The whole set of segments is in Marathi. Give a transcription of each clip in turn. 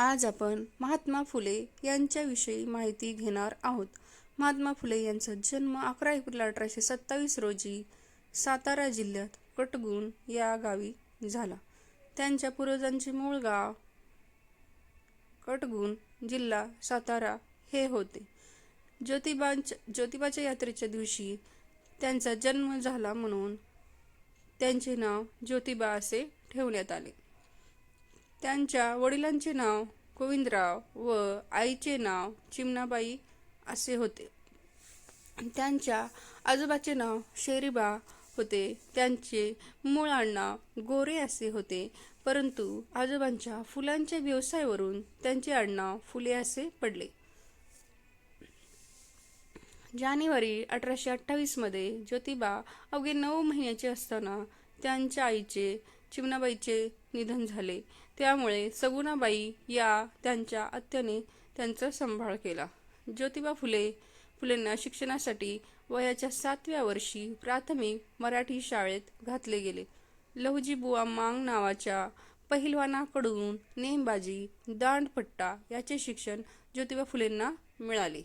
आज आपण महात्मा फुले यांच्याविषयी माहिती घेणार आहोत. महात्मा फुले यांचा जन्म अकरा एप्रिल अठराशे सत्तावीस रोजी सातारा जिल्ह्यात कटगुण या गावी झाला. त्यांच्या पूर्वजांचे मूळ गाव कटगुण जिल्हा सातारा हे होते. ज्योतिबांच्या ज्योतिबाच्या यात्रेच्या दिवशी त्यांचा जन्म झाला म्हणून त्यांचे नाव ज्योतिबा असे ठेवण्यात आले. त्यांच्या वडिलांचे नाव गोविंदराव व आईचे नाव चिमणाबाई असे होते. त्यांच्या आजोबाचे नाव शेरीबा होते. त्यांचे मूळ आडनाव गोरे असे होते. परंतु आजोबांच्या फुलांच्या व्यवसायावरून त्यांचे आडनाव फुले असे पडले. जानेवारी अठराशे अठ्ठावीसमध्ये ज्योतिबा अवघे नऊ महिन्याचे असताना त्यांच्या आईचे चिमणाबाईचे निधन झाले. त्यामुळे सगुणाबाई या त्यांच्या आत्याने त्यांचा सांभाळ केला. ज्योतिबा फुले फुलेंना शिक्षणासाठी वयाच्या सातव्या वर्षी प्राथमिक मराठी शाळेत घातले गेले. लहुजी बुवा मांग नावाच्या पहिलवानाकडून नेमबाजी दांडपट्टा याचे शिक्षण ज्योतिबा फुलेंना मिळाले.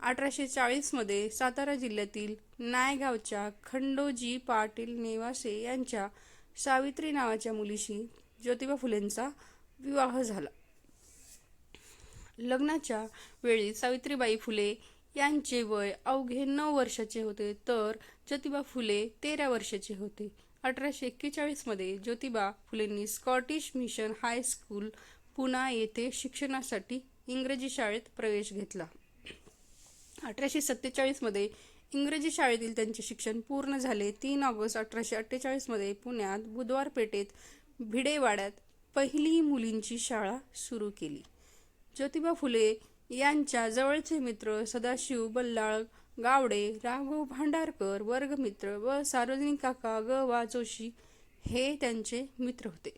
अठराशे चाळीसमध्ये सातारा जिल्ह्यातील नायगावच्या खंडोजी पाटील नेवासे यांच्या सावित्री नावाच्या मुलीशी ज्योतिबा फुलेंचा विवाह झाला. लग्नाच्या वेळी सावित्रीबाई फुले यांचे वय अवघे नऊ वर्षाचे होते तर ज्योतिबा फुले तेरा वर्षाचे होते. अठराशे एक्केचाळीसमध्ये ज्योतिबा फुलेंनी Scottish mission high school Poona येथे शिक्षणासाठी इंग्रजी शाळेत प्रवेश घेतला. अठराशे सत्तेचाळीसमध्ये इंग्रजी शाळेतील त्यांचे शिक्षण पूर्ण झाले. तीन ऑगस्ट अठराशे अठ्ठेचाळीसमध्ये पुण्यात बुधवार पेठेत भिडेवाड्यात पहिली मुलींची शाळा सुरू केली. ज्योतिबा फुले यांच्या जवळचे मित्र सदाशिव बल्लाळ गावडे राघव भांडारकर वर्गमित्र व सार्वजनिक काका ग वा जोशी हे त्यांचे मित्र होते.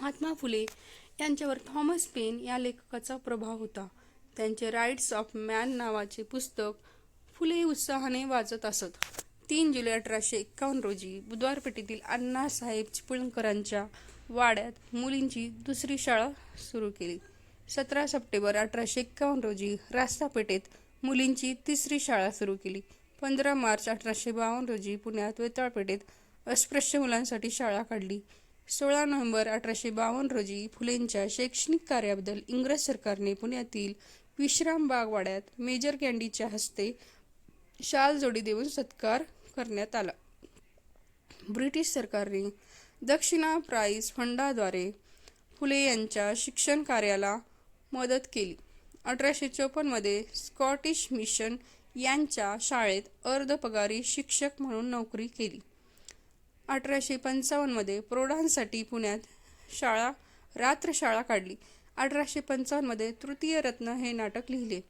महात्मा फुले यांच्यावर थॉमस पेन या लेखकाचा प्रभाव होता. त्यांचे राईट्स ऑफ मॅन नावाचे पुस्तक फुले उत्साहाने वाचत असत. तीन जुलै अठराशे एक्कावन्न रोजी बुधवार पेठेतील अण्णासाहेब चिपळूणकरांच्या वाड्यात मुलींची दुसरी शाळा सुरू केली. सतरा सप्टेंबर अठराशे एक्कावन्न रोजी रास्ता पेठेत मुलींची तिसरी शाळा सुरू केली. पंधरा मार्च अठराशे बावन्न रोजी पुण्यात वेताळपेठेत अस्पृश्य मुलांसाठी शाळा काढली. सोळा नोव्हेंबर अठराशे बावन्न रोजी फुलेंच्या शैक्षणिक कार्याबद्दल इंग्रज सरकारने पुण्यातील विश्रामबाग वाड्यात मेजर कॅन्डीच्या हस्ते शाल जोडी देऊन सत्कार करण्यात आला. ब्रिटिश सरकारने दक्षिणा प्राईज फंडाद्वारे फुले यांच्या शिक्षण कार्याला मदत केली. अठराशे चोपन्नमध्ये स्कॉटिश मिशन यांच्या शाळेत अर्धपगारी शिक्षक म्हणून नोकरी केली. अठराशे पंचावन्नमध्ये प्रौढांसाठी पुण्यात शाळा रात्रशाळा काढली. अठराशे पंचावन्नमध्ये तृतीय रत्न हे नाटक लिहिले.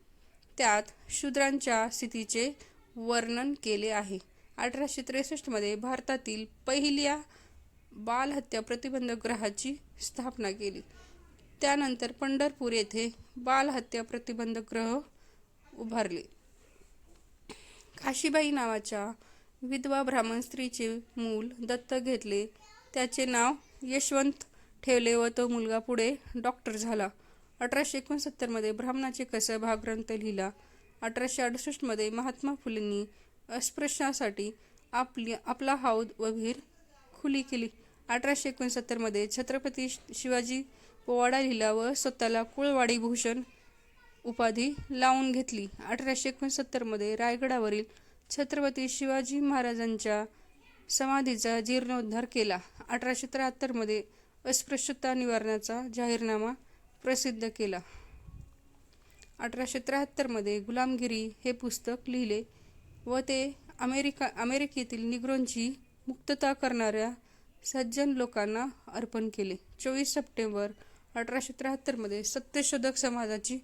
त्यात शूद्रांच्या स्थितीचे वर्णन केले आहे. अठराशे त्रेसष्टमध्ये भारतातील पहिल्या बालहत्या प्रतिबंधक ग्रहाची स्थापना केली. त्यानंतर पंढरपूर येथे बालहत्या प्रतिबंधक ग्रह उभारले. काशीबाई नावाच्या विधवा ब्राह्मण स्त्रीचे मूल दत्तक घेतले. त्याचे नाव यशवंत ठेवले व तो मुलगा पुढे डॉक्टर झाला. अठराशे एकोणसत्तरमध्ये ब्राह्मणाचे कसब हा ग्रंथ लिहिला? अठराशे अडुसष्टमध्ये महात्मा फुलेंनी अस्पृश्यासाठी आपली आपला हौद व विहीर खुली केली. अठराशे एकोणसत्तरमध्ये छत्रपती शिवाजी पोवाडा लिहिला व स्वतःला कुळवाडी भूषण उपाधी लावून घेतली. अठराशे एकोणसत्तरमध्ये रायगडावरील छत्रपती शिवाजी महाराजांच्या समाधीचा जीर्णोद्धार केला. अठराशे त्र्याहत्तरमध्ये अस्पृश्यता निवारणाचा जाहीरनामा प्रसिद्ध केला. अठराशे त्र्याहत्तरमध्ये गुलामगिरी हे पुस्तक लिहिले व ते अमेरिका अमेरिकेतील निग्रोंची मुक्तता करणाऱ्या सज्जन लोकांना अर्पण केले. चोवीस सप्टेंबर अठराशे त्र्याहत्तरमध्ये सत्यशोधक समाजाची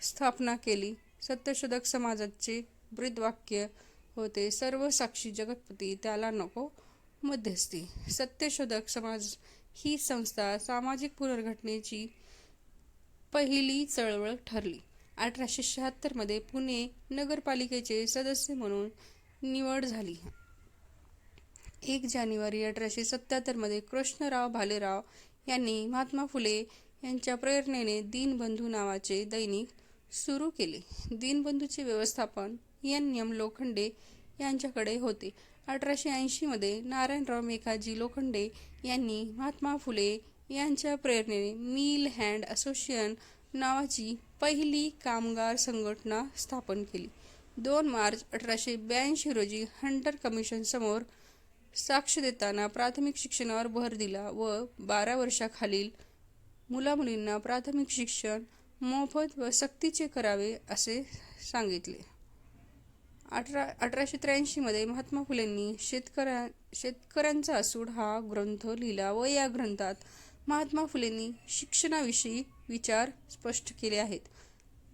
स्थापना केली. सत्यशोधक समाजाचे ब्रीदवाक्य होते सर्व साक्षी जगतपती त्याला नको मध्यस्थी. सत्यशोधक समाज ही संस्था सामाजिक पुनर्घटनेची पहिली चळवळ ठरली. अठराशे शहात्तरमध्ये पुणे नगरपालिकेचे सदस्य म्हणून निवड झाली. एक जानेवारी अठराशे सत्याहत्तरमध्ये कृष्णराव भालेराव यांनी महात्मा फुले यांच्या प्रेरणेने दीनबंधू नावाचे दैनिक सुरू केले. दीनबंधूचे व्यवस्थापन एन. एम. लोखंडे यांच्याकडे होते. अठराशे ऐंशीमध्ये नारायणराव मेघाजी लोखंडे यांनी महात्मा फुले यांच्या प्रेरणेने मिल हँड असोसिएशन नावाची पहिली कामगार संघटना स्थापन केली. दोन मार्च अठराशे ब्याऐंशी रोजी हंटर कमिशनसमोर साक्ष देताना प्राथमिक शिक्षणावर भर दिला व बारा वर्षाखालील मुलामुलींना प्राथमिक शिक्षण मोफत व सक्तीचे करावे असे सांगितले. अठरा अठराशे त्र्याऐंशीमध्ये महात्मा फुलेंनी शेतकऱ्या शेतकऱ्यांचा असूड हा ग्रंथ लिहिला व या ग्रंथात महात्मा फुलेंनी शिक्षणाविषयी विचार स्पष्ट केले आहेत.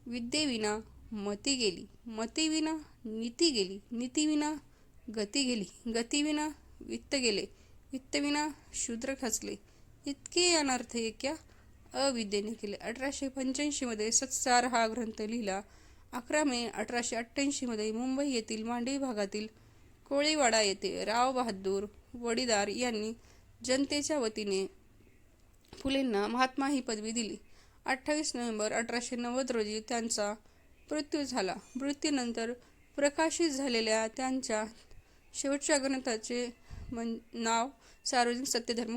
विद्येविना मती गेली मतीविना नीती गेली नीतीविना गती गेली गतीविना वित्त गेले वित्तविना शूद्र खचले. इतके अनर्थ एक्या अविद्येने केले. अठराशे पंच्याऐंशीमध्ये सत्सार हा ग्रंथ लिहिला. अकरा मे अठराशे अठ्ठ्याऐंशीमध्ये मुंबई येथील मांडवी भागातील कोळीवाडा येथे राव बहादूर वडीदार यांनी जनतेच्या वतीने फुलेंना महात्मा ही पदवी दिली. अठ्ठावीस नोव्हेंबर अठराशे नव्वद रोजी त्यांचा मृत्यू झाला. मृत्यूनंतर प्रकाशित झालेल्या त्यांच्या शेवटच्या ग्रंथाचे मन नाव सार्वजनिक सत्यधर्म